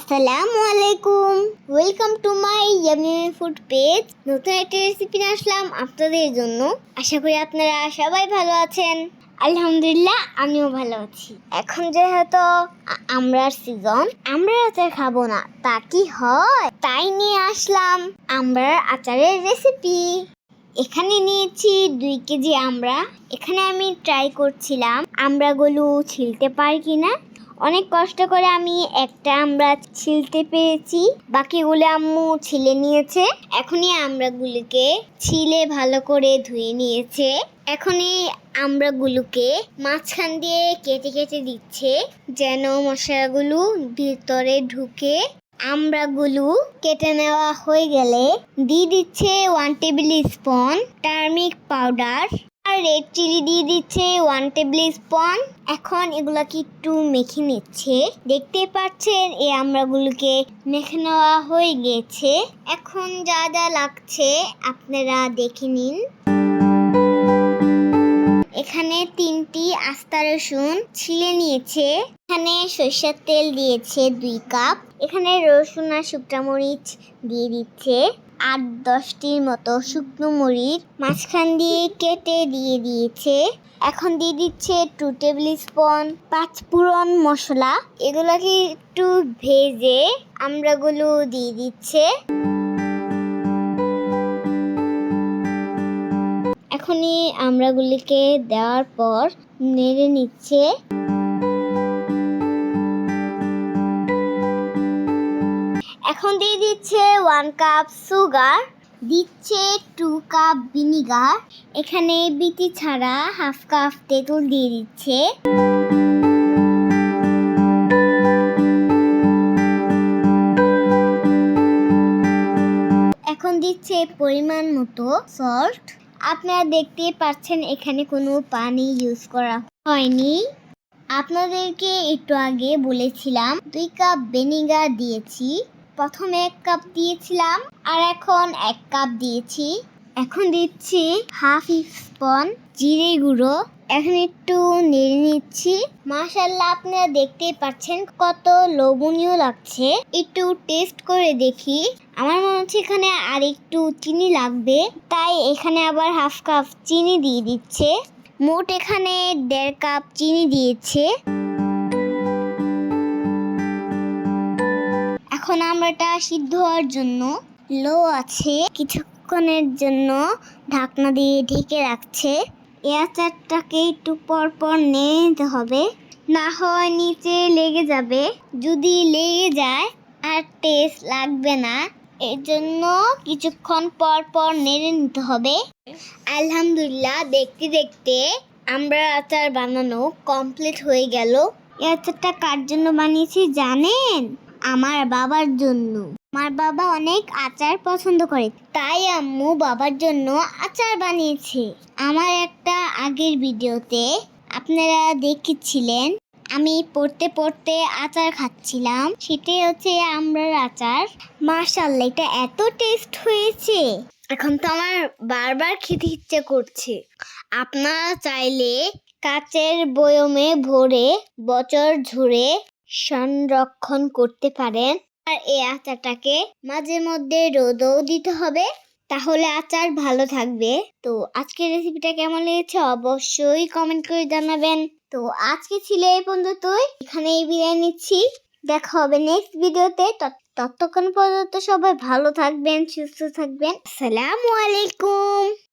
আসসালামু আলাইকুম welcome to my yummy food page নতুন একটা রেসিপি নিয়ে আসলাম আপনাদের জন্য। আশা করি আপনারা সবাই ভালো আছেন। আলহামদুলিল্লাহ, আমিও ভালো আছি। এখন যেহেতু আমরার সিজন আমরা আচার খাব না। তা কি হয়? তাই নিয়ে আসলাম আমরার আচারের রেসিপি এখানে নিয়েছি দুই কেজি আমরা এখানে আমি ট্রাই করছিলাম আমড়াগুলো ছিলতে পারি কিনা। অনেক কষ্ট করে আমি একটা আমরা ছিলতে পেরেছি। বাকিগুলো আম্মু ছিলে নিয়েছে। এখনই আমড়াগুলোকে ছিলে ভালো করে ধুয়ে নিয়েছে। এখনই আমড়াগুলোকে মাঝখান দিয়ে কেটে কেটে দিচ্ছে, যেন মশলাগুলো ভিতরে ঢুকে আমড়াগুলো কেটে নেওয়া হয়ে গেলে দিয়ে দিচ্ছে one tablespoon turmeric powder আর রেড চিলি দিয়ে দিচ্ছে ওয়ান টেবিল স্পুন এখন এগুলাকে একটু মেখে নিচ্ছে। দেখতে পাচ্ছেন, এই আমড়াগুলোকে মেখে নেওয়া হয়ে গেছে। এখন যা যা লাগছে, আপনারা দেখে নিন। এখানে তিনটি আস্তা রসুন ছিলে নিয়েছে। এখানে সরষের তেল দিয়েছে দুই কাপ। এখানে রসুন আর শুকনা মরিচ দিয়ে দিচ্ছে। আট দশটির মতো শুকনো মরিচ মাঝখান দিয়ে কেটে দিয়ে দিয়েছে। এখন দিয়ে দিচ্ছে টু টেবিল স্পুন পাঁচ পুরন মশলা। এগুলোকে একটু ভেজে আমরাগুলো দিয়ে দিচ্ছে। এখনই আমড়াগুলিকে দেওয়ার পর নেড়ে নিচ্ছে। এখন দিয়ে দিচ্ছে ওয়ান কাপ সুগার দিচ্ছে টু কাপ ভিনিগার এখানে বিটি ছাড়া হাফ কাপ তেঁতুল দিয়ে দিচ্ছে। এখন দিচ্ছে পরিমাণ মতো সল্ট আপনারা দেখতে পাচ্ছেন এখানে কোনো পানি ইউজ করা হয়নি। আপনাদেরকে একটু আগে বলেছিলাম, দুই কাপ ভিনিগার দিয়েছি। প্রথমে এক কাপ দিয়েছিলাম, আর এখন এক কাপ দিয়েছি। এখন দিচ্ছি হাফ স্পুন জিরে গুঁড়ো। এখন একটু নেড়ে নিচ্ছি। মাশাল্লাহ আপনারা দেখতেই পাচ্ছেন কত লোভনীয় লাগছে। একটু টেস্ট করে দেখি। আমার মনে হচ্ছে এখানে আর একটু চিনি লাগবে, তাই এখানে আবার হাফ কাপ চিনি দিয়ে দিচ্ছে। মোট এখানে দেড় কাপ চিনি দিয়েছে। এখন আমরাটা সিদ্ধ হওয়ার জন্য লো আছে। কিছুক্ষণের জন্য ঢাকনা দিয়ে ঢেকে রাখছে। আচারটাকে একটু পর পর নিয়ে নিতে হবে। না হয় নিচে লেগে যাবে। যদি লেগে যায়, আর টেস্ট লাগবে না এর জন্য কিছুক্ষণ পর পর নেড়ে নিতে হবে। আলহামদুলিল্লাহ, দেখতে দেখতে আমরা আচার বানানো কমপ্লিট হয়ে গেল। এই আচারটা কার জন্য বানিয়েছি জানেন? আমার বাবার জন্য। আমার বাবা অনেক আচার পছন্দ করে, তাই আম্মু বাবার জন্য আচার বানিয়েছে। আমার একটা আগের ভিডিওতে আপনারা দেখেছিলেন, আমি পড়তে পড়তে আচার খাচ্ছিলাম। সেটাই হচ্ছে আমরার আচার। মার্শাল্লাহ এটা এত টেস্ট হয়েছে। এখন তো আমার বারবার খেতে ইচ্ছে করছে। আপনারা চাইলে কাচের বয়মে ভরে বছর ঝুড়ে সংরক্ষণ করতে পারেন। আর এই আচারটাকে মাঝে মধ্যে রোদও দিতে হবে। তাহলে আচার ভালো থাকবে। তো আজকের রেসিপিটা কেমন লেগেছে অবশ্যই কমেন্ট করে জানাবেন। তো আজকে ছিল এই পর্যন্ত এখানেই বিদায় নিচ্ছি। দেখা হবে নেক্সট ভিডিওতে তত- ততক্ষণ পর্যন্ত সবাই ভালো থাকবেন, সুস্থ থাকবেন। আসসালামু আলাইকুম।